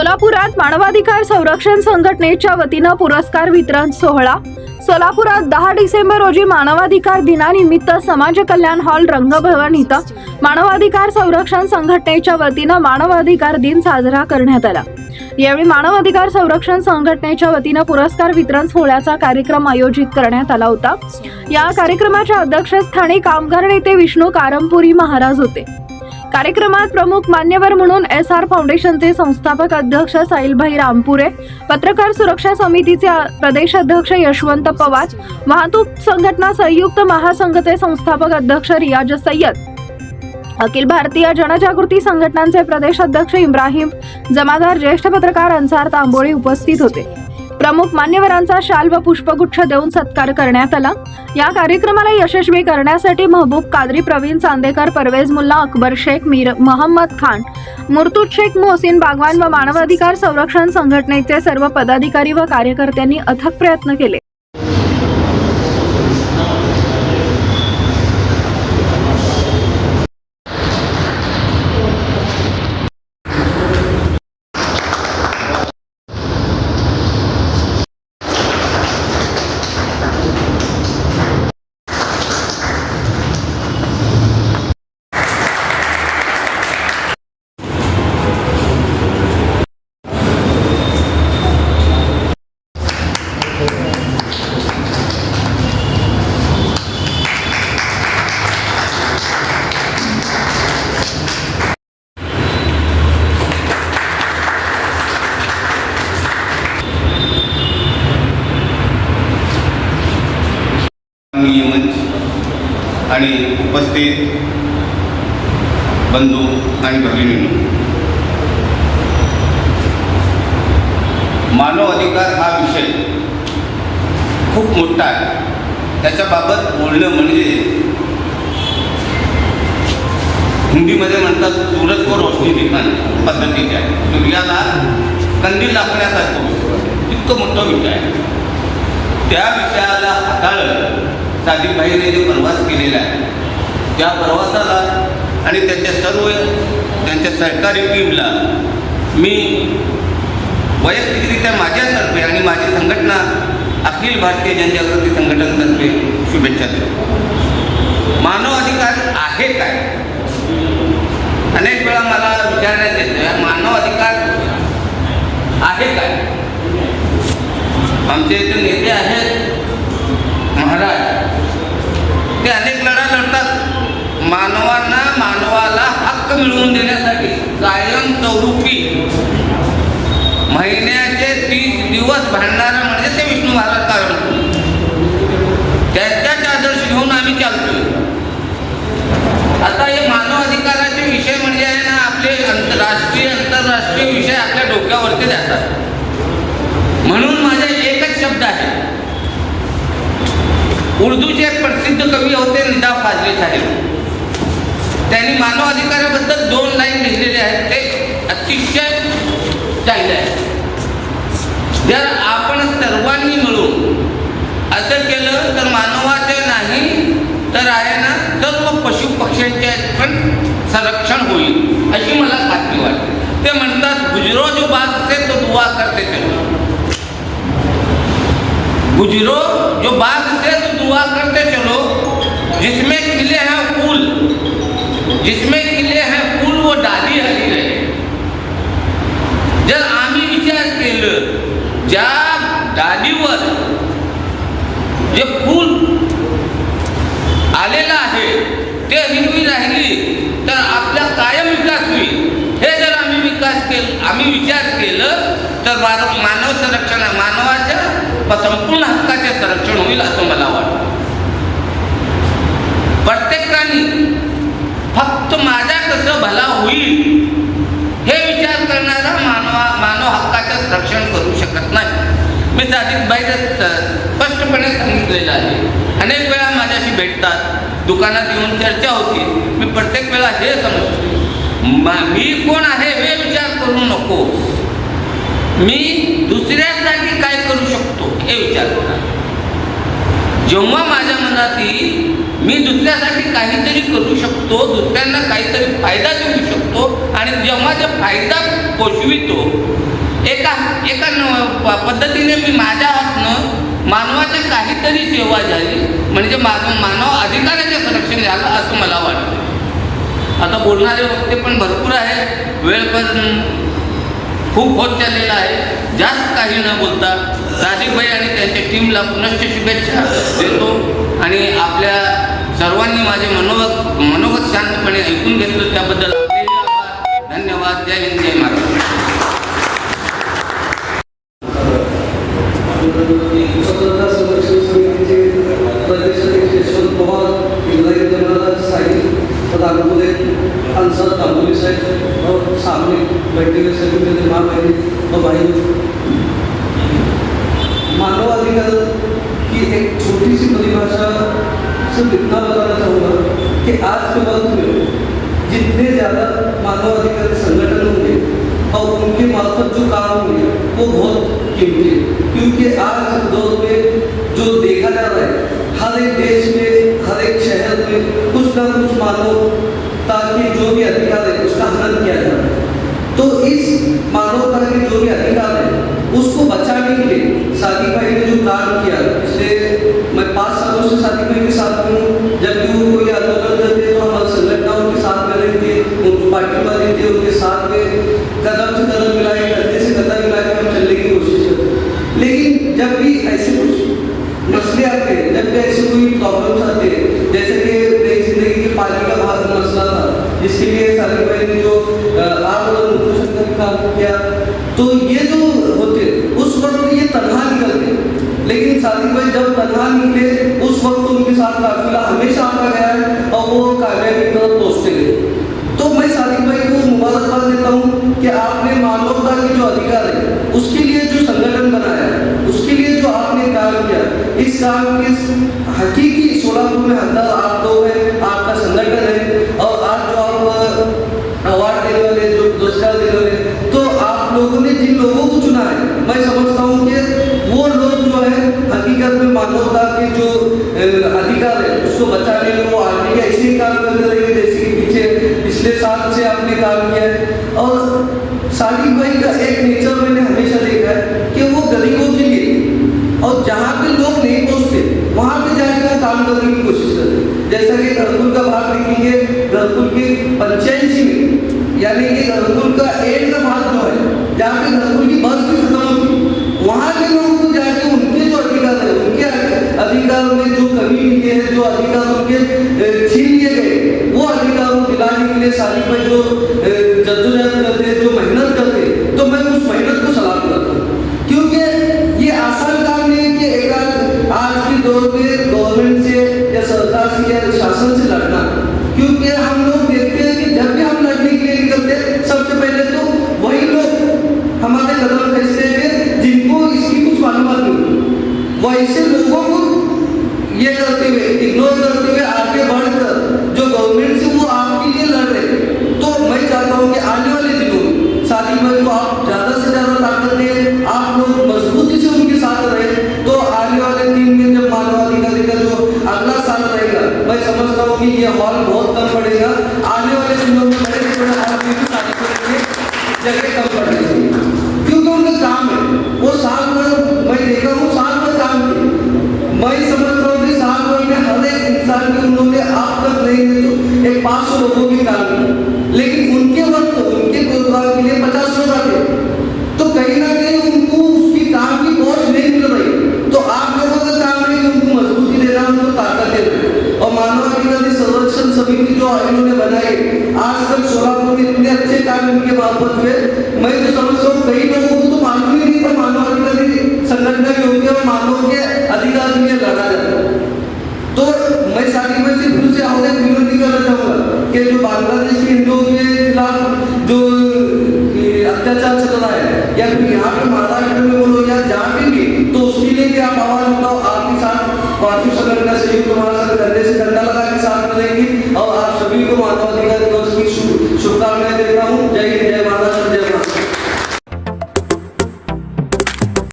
सोलापुरात मानवाधिकार संरक्षण संघटनेच्या वतीनं पुरस्कार वितरण सोहळा. सोलापुरात दहा डिसेंबर रोजी मानवाधिकार दिनानिमित्त समाज कल्याण हॉल रंगभवन इथं मानवाधिकार संरक्षण संघटनेच्या वतीनं मानवाधिकार दिन साजरा करण्यात आला. यावेळी मानवाधिकार संरक्षण संघटनेच्या वतीनं पुरस्कार वितरण सोहळ्याचा कार्यक्रम आयोजित करण्यात आला होता. या कार्यक्रमाच्या अध्यक्षस्थानी कामगार नेते विष्णू कारंपुरी महाराज होते. कार्यक्रमात प्रमुख मान्यवर म्हणून एस आर फाउंडेशनचे संस्थापक अध्यक्ष साहिलभाई रामपुरे पत्रकार सुरक्षा समितीचे प्रदेश अध्यक्ष यशवंत पवार वाहतूक संघटना संयुक्त महासंघचे संस्थापक अध्यक्ष रियाज सय्यद अखिल भारतीय जनजागृती संघटनांचे प्रदेश अध्यक्ष इब्राहिम जमादार ज्येष्ठ पत्रकार अन्सार तांबोळी उपस्थित होते. प्रमुख मान्यवरांचा शाल व पुष्पगुच्छ देऊन सत्कार करण्यात आला. या कार्यक्रमाला यशस्वी करण्यासाठी महबूब कादरी प्रवीण चांदेकर परवेज मुल्ला अकबर शेख मीर मोहम्मद खान मुर्तुद शेख मोहसिन बागवान व मानवाधिकार संरक्षण संघटनेचे सर्व पदाधिकारी व कार्यकर्त्यांनी अथक प्रयत्न केले. आणि उपस्थित बंधू आणि भगिनींनो मानव अधिकार हा विषय खूप मोठा आहे. त्याच्याबाबत बोलणं म्हणजे हिंदीमध्ये म्हणतात सूरज को रोशनी दिखाना पद्धतीचे आहे. सूर्याला कंदील दाखवण्यासारखं इतकं मोठं विषय आहे. त्या विषयाला हाताळत सादिकभाईने जो प्रवास केलेला आहे त्या प्रवासाला आणि त्यांच्या सर्व त्यांच्या सहकारी टीमला मी वैयक्तिकरित्या माझ्यातर्फे आणि माझी संघटना अखिल भारतीय जनजागृती संघटनेतर्फे शुभेच्छा देतो. मानव अधिकार आहे काय? अनेक वेळा मला विचारण्यात येतं मानव अधिकार आहे काय? आमचे इथे नेते आहेत महाराज. ते अनेक लढा लढतात. मानवांना मानवाला हक्क मिळवून देण्यासाठी कायम स्वरूपी महिन्याचे तीस दिवस भांडणारा म्हणजे ते विष्णू महाराज कारण. त्यांच्याच आदर्श घेऊन आम्ही चालतोय. आता हे मानव अधिकाराचे विषय म्हणजे आहे ना आपले आंतरराष्ट्रीय आंतरराष्ट्रीय विषय आपल्या डोक्यावरती जातात. म्हणून माझ्या उर्दूचे एक प्रसिद्ध कवी होते निदा फाजली साहेब. त्यांनी मानव अधिकाराबद्दल दोन लाईन लिहिलेले आहेत ते अतिशय चांगले आहे जर आपण सर्वांनी मिळून असं केलं तर मानवाचे नाही तर आहे ना सर्व पशु पक्ष्यांचे पण संरक्षण होईल अशी मला खात्री वाटते. ते म्हणतात गुजरो जो बाग से तो दुआ करते चलो. गुजरो जो बाग से हुआ करते चलो। जिसमें खिले हैं फूल। जिसमें खिले हैं फूल वो डाली हली रहे। जर आम्ही विचार केलं ज्या डालीवर जे फूल आलेलं आहे ते हिरवी राहिली तर आपला कायम विकास होईल हे जर आम्ही विकास केलं आम्ही विचार केलं तर मानव मानव संरक्षण मानवाच्या संपूर्ण हक्काचे संरक्षण होईल असं मला वाटतं. प्रत्येकाने फक्त माझा कसं भला होईल हे विचार करणारा मानवा मानव हक्काचं संरक्षण करू शकत नाही. मी सादिकबाईला स्पष्टपणे सांगितलेलं आहे. अनेक वेळा माझ्याशी भेटतात दुकानात येऊन चर्चा होती. मी प्रत्येक वेळा हे समजतो. मी कोण आहे हे विचार करू नको मी दुसऱ्या करू शकतो हे विचार करा. जेव्हा माझ्या मनात येईल मी दुसऱ्यासाठी काहीतरी करू शकतो दुसऱ्यांना काहीतरी फायदा देऊ शकतो आणि जेव्हा जे फायदा पोचवितो एका एका न- प- पद्धतीने मी माझ्या हातनं मानवाची काहीतरी सेवा झाली म्हणजे माझं मानव अधिकाराचे संरक्षण झालं असं मला वाटतं. आता बोलणारे वक्ते पण भरपूर आहे वेळ पण खूप होत चाललेला आहे. जास्त काही न बोलता सादिकभाई आणि त्यांच्या टीमला पुनश्च शुभेच्छा देतो आणि आपल्या सर्वांनी माझे मनोगत मनोगत शांतपणे ऐकून घेतलं. त्याबद्दल धन्यवाद. जय हिंद जय महाराष्ट्र. सामने बैठे हुए सभी मेरे माँ बहने और भाई मानवाधिकार की एक छोटी सी परिभाषा सिर्फ़ इतना बताना चाहूँगा कि आज के वक्त में जितने ज़्यादा मानवाधिकार संगठन होंगे और उनके मार्फत जो काम होंगे, वो बहुत कीमती है। क्योंकि आज दौर में जो देखा जा रहा है, हर एक देश में हर एक शहर में कुछ ना कुछ मानवता के जो भी अधिकार है उसका हनन किया जा रहा है तो इस मानवता के जो भी अधिकार है उसको बचाने के लिए भाई ने जो काम किया पिछले मैं पाँच सालों से सादी भाई के साथ हूँ। जब भी वो कोई आंदोलन करते तो हम संगठनों के साथ में रहते उनको पार्टी में देते उनके साथ में कदम से कदम मिलाए कंधे से कदम मिला के हम चलने की कोशिश करते लेकिन जब भी ऐसे कुछ मसले आते हैं, जब भी ऐसे कोई प्रॉब्लम्स आते हैं, जैसे कि नई ज़िंदगी के पानी का भाग मसला था, जिसके लिए सादिक भाई ने जो आंदोलन का किया तो ये जो होते उस वक्त ये तनहा निकलते लेकिन तनहा निकले उस वक्त उनके साथ काफिला हमेशा आता गया है और वो कामयाबी की तरफ़ पहुँचते गए। तो मैं सादिक भाई को मुबारकबाद देता हूँ कि आपने मानवता के जो अधिकार है, उसके लिए जो संगठन बनाया है, उसके लिए जो आपने काम किया इस काम के हकीकी सोलापुर में हकदार आप लोग हैं, आपका संगठन है और आज जो आप अवार्ड देने वाले जो पुरस्कार देने वाले तो आप लोगों ने जिन लोगों को चुना है मैं समझता हूँ कि वो लोग जो है हकीकत में मानवता के जो अ, अधिकार है उसको बचाने में वो आगे भी ऐसे ही काम करते रहेंगे जैसे कि पीछे पिछले साल से आपने काम किया है। और सादिक भाई का एक नेचर मैंने हमेशा देखा है कि वो गरीबों के लिए और जहाँ पे लोग नहीं पहुँचते, वहाँ पे जाके वो काम करने की कोशिश करते जैसा कि घरकुल का भाग देखेंगे घरकुल के पंचायती में, यानी कि घरकुल का एंड का भाग जो है, जहाँ पे घरकुल की बस भी खत्म होती वहाँ के लोगों को जाके उनके जो अधिकार है, उनके अधिकार में जो कमी मिली है, जो अधिकार उनके अ, छीन लिए गए वो अधिकार को सादी भाई जो जद्दोजहद करते हैं जो मेहनत करते हैं तो मैं उस मेहनत को सलाम करता हूँ। क्योंकि ये आसान काम नहीं है कि एक आज के दौर में गवर्नमेंट से या सरकार से या शासन से लड़ना। क्योंकि हम लोग देखते हैं कि जब भी हम लड़ने के लिए निकलते हैं, सबसे पहले तो वही लोग हमारे कदम फैसले हैं जिनको इसकी कुछ मालूम नहीं होती। वो ऐसे लोगों एक इंसान उन्होंने आप तक है तो एक पाँच सौ लोगों के काम किए लेकिन उनके वक्त तो उनके प्रोग्राम के लिए पचास लोग आते। तो कहीं ना कहीं उनको उसकी काम की पहुँच नहीं मिल रही। तो आप लोगों का काम है कि उनको मजबूती देना, उनको ताकत देना। और मानवाधिकार संरक्षण समिति जो इन्होंने बनाई, आज तक सोलापुर में इतने अच्छे काम इनके मार्फत हुए। मैं तो समझता हूँ कई लोगों अत्याचार चल रहा है। या फिर यहाँ पे महाराष्ट्र में बोलो, या जहाँ पे भी तो उसके लिए भी आप आवाज़ उठाओ। आपके साथ पार्थिव संगठन संयुक्त महाराष्ट्र कंधे से कंधा लगा के साथ रहेंगी और आप सभी को मानवाधिकार दिवस की शुभकामनाएँ देता हूँ। जय हिंद, जय महाराष्ट्र जय महाराष्ट्र